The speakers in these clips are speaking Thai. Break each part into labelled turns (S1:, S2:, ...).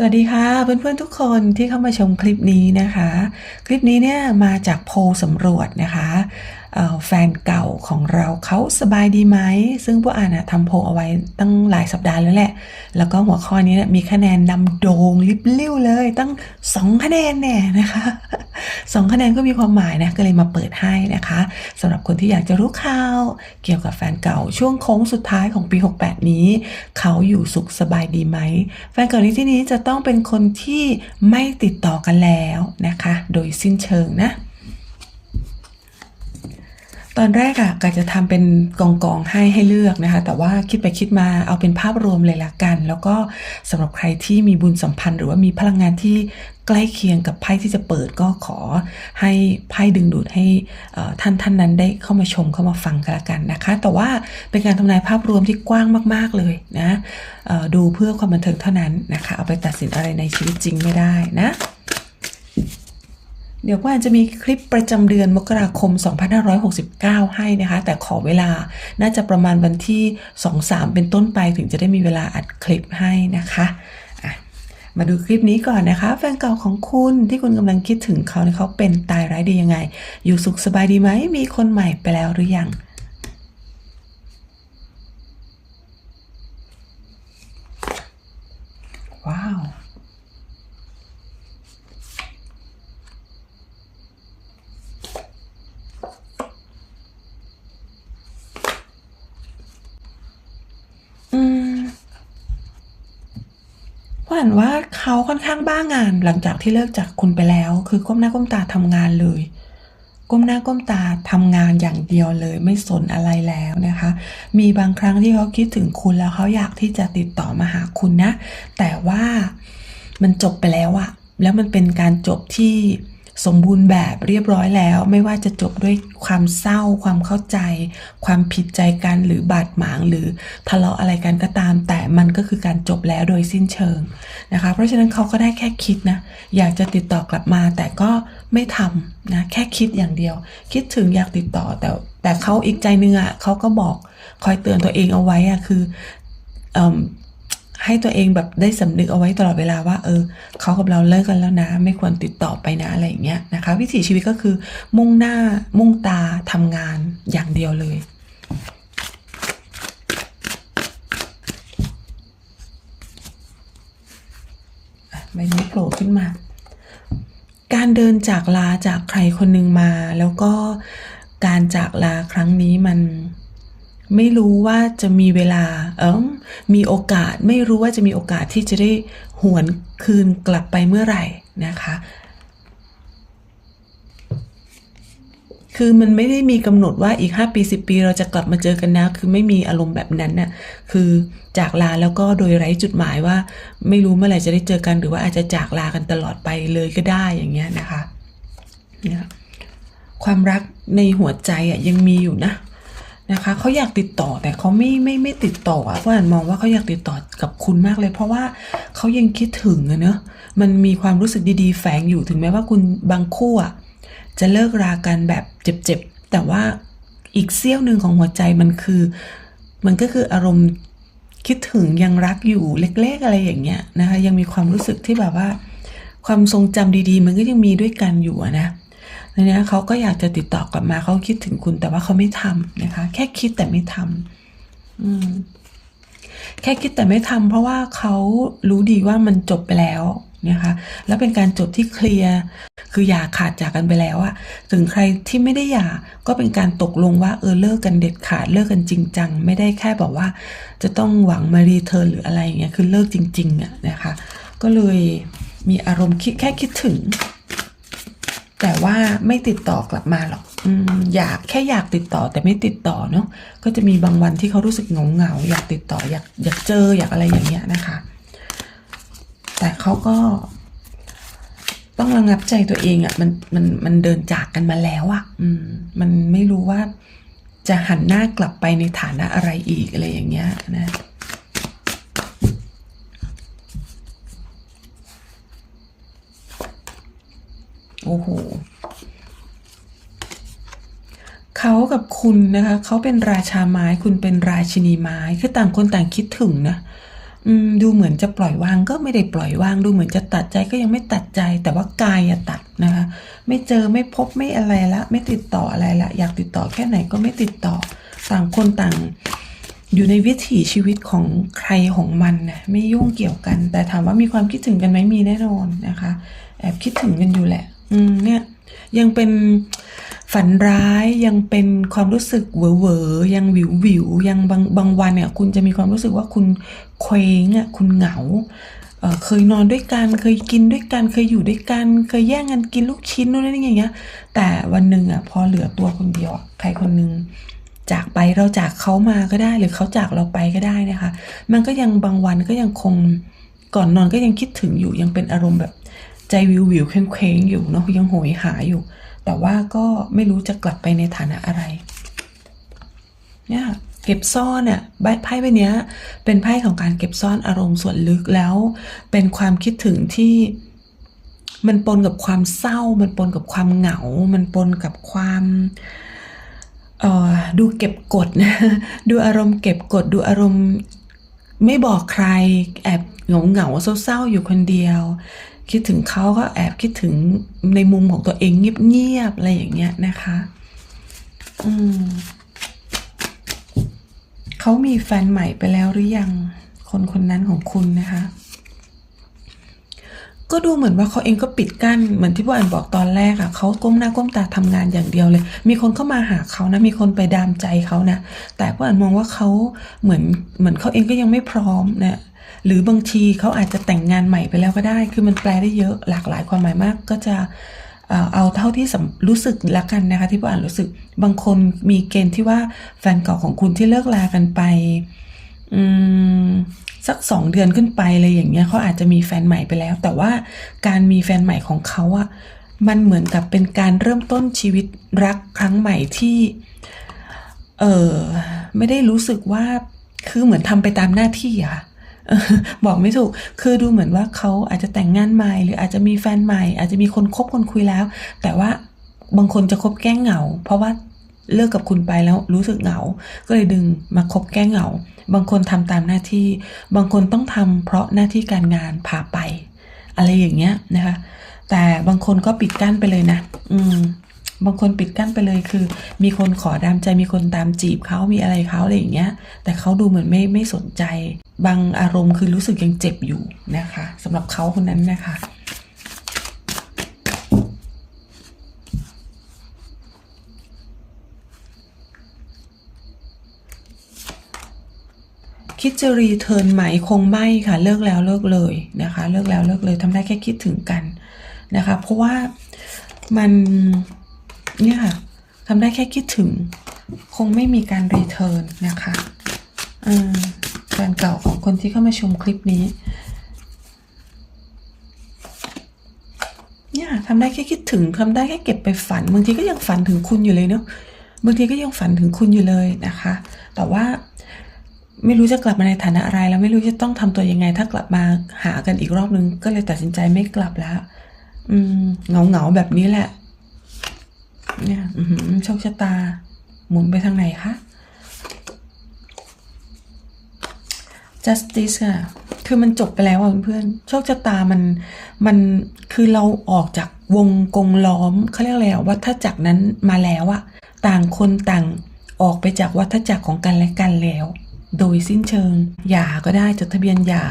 S1: สวัสดีค่ะเพื่อนๆทุกคนที่เข้ามาชมคลิปนี้นะคะ คลิปนี้เนี่ยมาจากโพลสำรวจนะคะ แฟนเก่าของเราเขาสบายดีไหม ซึ่งพวกอ่านทำโพลเอาไว้ตั้งหลายสัปดาห์แล้วแหละ แล้วก็หัวข้อนี้นมีคะแนนนำโด่งลิบลิ่วเลย ตั้ง 2 คะแนนแน่นะคะ2คะแนนก็มีความหมายนะ ก็เลยมาเปิดให้นะคะสำหรับคนที่อยากจะรู้ข่าว เกี่ยวกับแฟนเก่าช่วงโค้งสุดท้ายของปี 68 นี้ เขาอยู่สุขสบายดีไหม แฟนเก่าในที่นี้จะต้องเป็นคนที่ไม่ติดต่อกันแล้วนะคะ โดยสิ้นเชิงนะ ตอนแรกอะก็จะทำเป็นกองกองๆให้ให้เลือกนะคะ แต่ว่าคิดไปคิดมาเอาเป็นภาพรวมเลยละกัน แล้วก็สำหรับใครที่มีบุญสัมพันธ์ หรือว่ามีพลังงานที่ใกล้เคียงกับไพ่ที่จะเปิดก็ขอให้ไพ่ดึงดูดให้ท่านท่านนั้นได้เข้ามาชมเข้ามาฟังกันละกันนะคะ แต่ว่าเป็นการทำนายภาพรวมที่กว้างมาก ๆเลยนะดูเพื่อความบันเทิงเท่านั้นนะคะ เอาไปตัดสินอะไรในชีวิตจริงไม่ได้นะ เดี๋ยวว่าจะมีคลิปประจำเดือนมกราคม 2569 ให้นะคะ แต่ขอเวลาน่าจะประมาณวันที่ 2-3 เป็นต้นไปถึงจะได้มีเวลาอัดคลิปให้นะคะมาดูคลิปนี้ก่อนนะคะ แฟนเก่าของคุณที่คุณกำลังคิดถึงเขาเนี่ยเขาเป็นตายร้ายดียังไง อยู่สุขสบายดีไหม มีคนใหม่ไปแล้วหรือยัง ว้าว อืม ว่าเห็นว่าเขาค่อนข้างบ้างานหลังจากที่เลิกจากคุณไปแล้ว คือก้มหน้าก้มตาทำงานเลย ก้มหน้าก้มตาทำงานอย่างเดียวเลย ไม่สนอะไรแล้วนะคะ มีบางครั้งที่เขาคิดถึงคุณแล้วเขาอยากที่จะติดต่อมาหาคุณนะ แต่ว่ามันจบไปแล้วอะแล้วมันเป็นการจบที่ สมบูรณ์แบบเรียบร้อยแล้ว ไม่ว่าจะจบด้วยความเศร้า ความเข้าใจ ความผิดใจกันหรือบาดหมางหรือทะเลาะอะไรกันก็ตาม แต่มันก็คือการจบแล้วโดยสิ้นเชิงนะคะ เพราะฉะนั้นเขาก็ได้แค่คิดนะ อยากจะติดต่อกลับมาแต่ก็ไม่ทำนะแค่คิดอย่างเดียว คิดถึงอยากติดต่อแต่แต่เขาอีกใจนึงอะเขาก็บอกคอยเตือนตัวเองเอาไว้อะคือเอ่ม ให้ตัวเองแบบได้สำนึกเอาไว้ตลอดเวลาว่า เออเขากับเราเลิกกันแล้วนะ ไม่ควรติดต่อไปนะอะไรอย่างเงี้ยนะคะ วิถีชีวิตก็คือมุ่งหน้ามุ่งตาทำงานอย่างเดียวเลยอะใบนี้โผล่ขึ้นมา การเดินจากลาจากใครคนหนึ่งมา แล้วก็การจากลาครั้งนี้มัน ไม่รู้ว่าจะมีเวลา เออมีโอกาส ไม่รู้ว่าจะมีโอกาสที่จะได้หวนคืนกลับไปเมื่อไหร่นะคะ คือมันไม่ได้มีกำหนดว่าอีก 5 ปี 10 ปีเราจะกลับมาเจอกันนะ คือไม่มีอารมณ์แบบนั้นน่ะ คือจากลาแล้วก็โดยไร้จุดหมายว่า ไม่รู้เมื่อไหร่จะได้เจอกัน หรือว่าอาจจะจากลากันตลอดไปเลยก็ได้อย่างเงี้ยนะคะเนี่ยความรักในหัวใจอะยังมีอยู่นะ นะคะเขาอยากติดต่อแต่เขาไม่ไม่ไม่ติดต่ออะเพราะอันมองว่าเขาอยากติดต่อกับคุณมากเลย เพราะว่าเขายังคิดถึงเนอะมันมีความรู้สึกดีๆ แฝงอยู่ถึงแม้ว่าคุณบางคู่อะจะเลิกรากันแบบเจ็บๆ แต่ว่าอีกเสี้ยวหนึ่งของหัวใจมันคือ มันก็คืออารมณ์คิดถึงยังรักอยู่เล็ก ๆ อะไรอย่างเงี้ยนะคะยังมีความรู้สึกที่แบบว่า ความทรงจำดีๆ มันก็ยังมีด้วยกันอยู่นะ ทีเนี้เขาก็อยากจะติดต่อกลับมาเขาคิดถึงคุณแต่ว่าเขาไม่ทำนะคะ แค่คิดแต่ไม่ทำอืมแค่คิดแต่ไม่ทำเพราะว่าเขารู้ดีว่ามันจบไปแล้วนะคะแล้วเป็นการจบที่เคลียร์คืออย่าขาดจากกันไปแล้วอะถึงใครที่ไม่ได้หย่าก็เป็นการตกลงว่าเออเลิกกันเด็ดขาดเลิกกันจริงจังไม่ได้แค่บอกว่า จะต้องหวังมารีเทิร์นหรืออะไรอย่างเงี้ยคือเลิกจริงๆอะนะคะ ก็เลยมีอารมณ์คิดแค่คิดถึง แต่ว่าไม่ติดต่อกลับมาหรอกอืมอยากแค่อยากติดต่อแต่ไม่ติดต่อเนาะก็จะมีบางวันที่เขารู้สึกเหงเหงา อยากติดต่ออยากอยากเจออยากอะไรอย่างเงี้ยนะคะ แต่เขาก็ ต้องระงับใจตัวเองอะ่ะมันมันมันเดินจากกันมาแล้วอะ่ะ อืม มันไม่รู้ว่าจะหันหน้ากลับไปในฐานะอะไรอีกอะไรอย่างเงี้ยนะ โอ้โหเขากับคุณนะคะ เขาเป็นราชาไม้คุณเป็นราชินีไม้คือต่างคนต่างคิดถึงนะดูเหมือนจะปล่อยวางก็ไม่ได้ปล่อยวาง ดูเหมือนจะตัดใจก็ยังไม่ตัดใจ แต่ว่ากายอะตัดนะคะ ไม่เจอไม่พบไม่อะไรละ ไม่ติดต่ออะไรละ อยากติดต่อแค่ไหนก็ไม่ติดต่อ ต่างคนต่าง อยู่ในวิถีชีวิตของใครของมันนะไม่ยุ่งเกี่ยวกัน แต่ถามว่ามีความคิดถึงกันไหมมีแน่นอนนะคะ แอบคิดถึงกันอยู่แหละ อืมเนี่ยยังเป็นฝันร้ายยังเป็นความรู้สึกเหวอเวอยังวิววิวยังบางบางวันเนี่ย คุณจะมีความรู้สึกว่าคุณเคว้งอะคุณเหงาเเคยนอนด้วยกันเคยกินด้วยกันเคยอยู่ด้วยกันเคยแย่งกันกินลูกชิ้นนู่นนี่อย่างเงี้ย แต่วันหนึ่งอะพอเหลือตัวคนเดียวใครคนหนึ่งจากไปเราจากเขามาก็ได้หรือเขาจากเราไปก็ได้นะคะ มันก็ยังบางวันก็ยังคงก่อนนอนก็ยังคิดถึงอยู่ยังเป็นอารมณ์แบบ ใจวิววิวเคว้งๆอยู่เนาะยังโหยหาอยู่ แต่ว่าก็ไม่รู้จะกลับไปในฐานะอะไรเนี่ยเก็บซ่อนเนี่ยไพ่ใบนี้เป็นไพ่ของการเก็บซ่อนอารมณ์ส่วนลึกแล้ว เป็นความคิดถึงที่มันปนกับความเศร้า มันปนกับความเหงา มันปนกับความออดูเก็บกดนะดูอารมณ์เก็บกดดูอารมณ์ไม่บอกใครแอบเหงาเหงาเศร้าๆอยู่คนเดียว คิดถึงเขาก็แอบคิดถึงในมุมของตัวเองเงียบๆอะไรอย่างเงี้ยนะคะ อืมเขามีแฟนใหม่ไปแล้วหรือยัง คนคนนั้นของคุณนะคะ ก็ดูเหมือนว่าเขาเองก็ปิดกั้นเหมือนที่พ่ออันบอกตอนแรกอะเขาก้มหน้าก้มตาทำงานอย่างเดียวเลย มีคนเข้ามาหาเขานะมีคนไปดามใจเขานะแต่พ่ออันมองว่าเขาเหมือนเหมือนเขาเองก็ยังไม่พร้อมนะ หรือบางทีเขาอาจจะแต่งงานใหม่ไปแล้วก็ได้ คือมันแปลได้เยอะหลากหลายความหมายมาก ก็จะเอาเท่าที่รู้สึกละกันนะคะ ที่พ่ออ่านรู้สึก บางคนมีเกณฑ์ที่ว่าแฟนเก่าของคุณที่เลิกลากันไปสักสองเดือนขึ้นไปเลยอย่างเงี้ยเขาอาจจะมีแฟนใหม่ไปแล้ว แต่ว่าการมีแฟนใหม่ของเขาอะมันเหมือนกับเป็นการเริ่มต้นชีวิตรักครั้งใหม่ที่ เออไม่ได้รู้สึกว่าคือเหมือนทำไปตามหน้าที่อะค่ะ บอกไม่ถูก คือดูเหมือนว่าเขาอาจจะแต่งงานใหม่ หรืออาจจะมีแฟนใหม่ อาจจะมีคนคบคนคุยแล้ว แต่ว่าบางคนจะคบแก้เหงา เพราะว่าเลิกกับคุณไปแล้วรู้สึกเหงา ก็เลยดึงมาคบแก้เหงา บางคนทำตามหน้าที่ บางคนต้องทำเพราะหน้าที่การงานพาไป อะไรอย่างเงี้ยนะคะ แต่บางคนก็ปิดกั้นไปเลยนะ อืม บางคนปิดกั้นไปเลยคือ มีคนขอดามใจมีคนตามจีบเขามีอะไรเขาอะไรอย่างเงี้ย แต่เขาดูเหมือนไม่ไม่สนใจ บางอารมณ์คือรู้สึกยังเจ็บอยู่นะคะสำหรับเขาคนนั้นนะคะคิดจะรีเทิร์นไหมคงไม่ค่ะ เลิกแล้วเลิกเลยนะคะ เลิกแล้วเลิกเลยทำได้แค่คิดถึงกันนะคะ เพราะว่ามัน เนี่ยค่ะทำได้แค่คิดถึง คงไม่มีการรีเทิร์นนะคะแฟนเก่าของคนที่เข้ามาชมคลิปนี้ เนี่ยทำได้แค่คิดถึงทำได้แค่เก็บไปฝัน บางทีก็ยังฝันถึงคุณอยู่เลยเนาะบางทีก็ยังฝันถึงคุณอยู่เลยนะคะ แต่ว่าไม่รู้จะกลับมาในฐานะอะไร แล้วไม่รู้จะต้องทำตัวยังไง ถ้ากลับมาหากันอีกรอบนึง ก็เลยตัดสินใจไม่กลับแล้ว อืมเงาเหงาๆแบบนี้แหละ เนี่ยอื้อหือโชคชะตา หมุนไปทางไหนคะ justice อะคือมันจบไปแล้วอะเพื่อนๆ โชคชะตามัน มัน คือเราออกจากวงกงล้อมเขาเรียกอะไรอะวัฏจักรนั้นมาแล้วอะต่างคนต่างออกไปจากวัฏจักรของกันและกันแล้ว โดยสิ้นเชิง หย่าก็ได้จดทะเบียนหย่า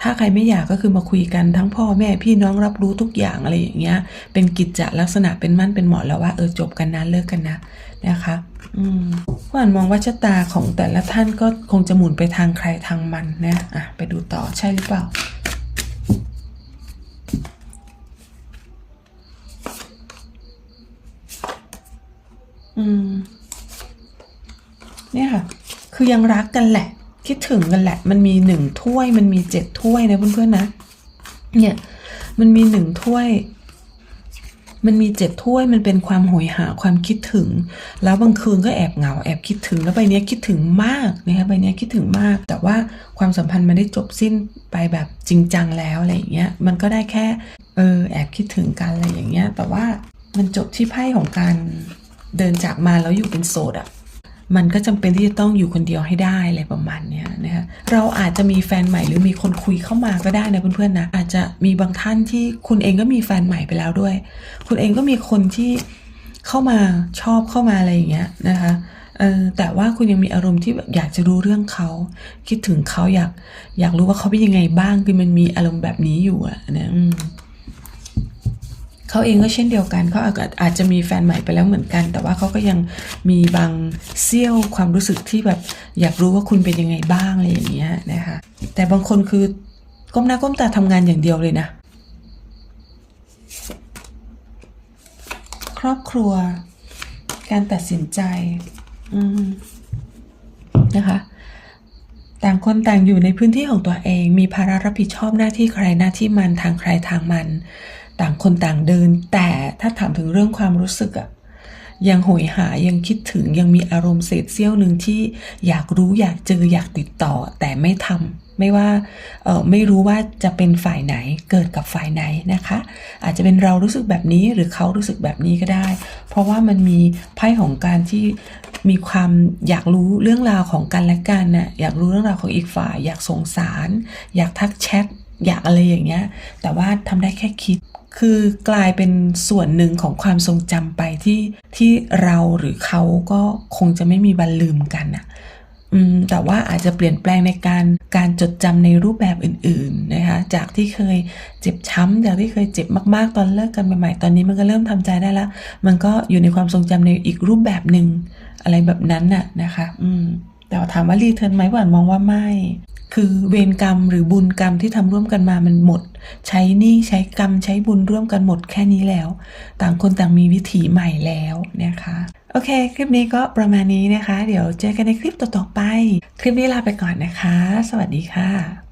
S1: ถ้าใครไม่หย่าก็คือมาคุยกันทั้งพ่อแม่พี่น้องรับรู้ทุกอย่างอะไรอย่างเงี้ย เป็นกิจจลักษณะเป็นมั่นเป็นเหมาะแล้วว่าเออจบกันนะเลิกกันนะนะคะอืมว่านมองว่าชะตาของแต่ละท่านก็คงจะหมุนไปทางใครทางมันนะอะไปดูต่อใช่หรือเปล่าอืมเนี่ยค่ะ คือยังรักกันแหละ คิดถึงกันแหละ มันมีหนึ่งถ้วย มันมีเจ็ดถ้วยนะเพื่อนๆนะ เนี่ย มันมีหนึ่งถ้วย มันมีเจ็ดถ้วย มันเป็นความโหยหาความคิดถึง แล้วบางคืนก็แอบเหงา แอบคิดถึง แล้วใบเนี้ยคิดถึงมากนะคะใบเนี้ยคิดถึงมาก แต่ว่าความสัมพันธ์มันได้จบสิ้นไปแบบจริงจังแล้วอะไรอย่างเงี้ย มันก็ได้แค่ เออ แอบคิดถึงกันอะไรอย่างเงี้ย แต่ว่ามันจบที่ไพ่ของการเดินจากมาแล้วอยู่เป็นโสดอะ มันก็จำเป็นที่จะต้องอยู่คนเดียวให้ได้อะไรประมาณเนี้ยนะคะเราอาจจะมีแฟนใหม่หรือมีคนคุยเข้ามาก็ได้นะเพื่อนๆนะอาจจะมีบางท่านที่คุณเองก็มีแฟนใหม่ไปแล้วด้วย คุณเองก็มีคนที่เข้ามาชอบเข้ามาอะไรอย่างเงี้ยนะคะเออแต่ว่าคุณยังมีอารมณ์ที่แบบอยากจะรู้เรื่องเขา คิดถึงเขาอยากอยากรู้ว่าเขาเป็นยังไงบ้างคือมันมีอารมณ์แบบนี้อยู่อะนะ เขาเองก็เช่นเดียวกันเขาอาจอาจจะมีแฟนใหม่ไปแล้วเหมือนกัน แต่ว่าเขาก็ยังมีบางเสี้ยวความรู้สึกที่แบบอยากรู้ว่าคุณเป็นยังไงบ้างอะไรอย่างเงี้ยนะคะแต่บางคนคือก้มหน้าก้มตาทำงานอย่างเดียวเลยนะ ครอบครัว การตัดสินใจนะคะต่างคนต่างอยู่ในพื้นที่ของตัวเอง มีภาระรับผิดชอบหน้าที่ใครหน้าที่มันทางใครทางมัน ต่างคนต่างเดิน แต่ถ้าถามถึงเรื่องความรู้สึกอะยังโหยหายังคิดถึงยังมีอารมณ์เศษเสี้ยวหนึ่งที่อยากรู้อยากเจออยากติดต่อ แต่ไม่ทำไม่ว่าเออไม่รู้ว่าจะเป็นฝ่ายไหนเกิดกับฝ่ายไหนนะคะ อาจจะเป็นเรารู้สึกแบบนี้หรือเขารู้สึกแบบนี้ก็ได้ เพราะว่ามันมีไพ่ของการที่มีความอยากรู้เรื่องราวของกันและกันน่ะอยากรู้เรื่องราวของอีกฝ่าย อยากสงสาร อยากทักแชท อยากอะไรอย่างเงี้ย แต่ว่าทำได้แค่คิด คือกลายเป็นส่วนหนึ่งของความทรงจำไปที่ที่เราหรือเขาก็คงจะไม่มีวันลืมกันอะแต่ว่าอาจจะเปลี่ยนแปลงในการการจดจำในรูปแบบอื่นๆนะคะ จากที่เคยเจ็บช้ำจากที่เคยเจ็บมากๆ ตอนเลิกกันใหม่ๆ ตอนนี้มันก็เริ่มทำใจได้แล้วมันก็อยู่ในความทรงจำในอีกรูปแบบหนึ่งอะไรแบบนั้นน่ะนะคะ อืมแต่ถามว่ารีเทิร์นไหมหวานมองว่าไม่ คือเวรกรรมหรือบุญกรรมที่ทำร่วมกันมามันหมด ใช้หนี้ใช้กรรมใช้บุญร่วมกันหมดแค่นี้แล้ว ต่างคนต่างมีวิถีใหม่แล้วนะคะโอเค คลิปนี้ก็ประมาณนี้นะคะ เดี๋ยวเจอกันในคลิปต่อๆไป คลิปนี้ลาไปก่อนนะคะ สวัสดีค่ะ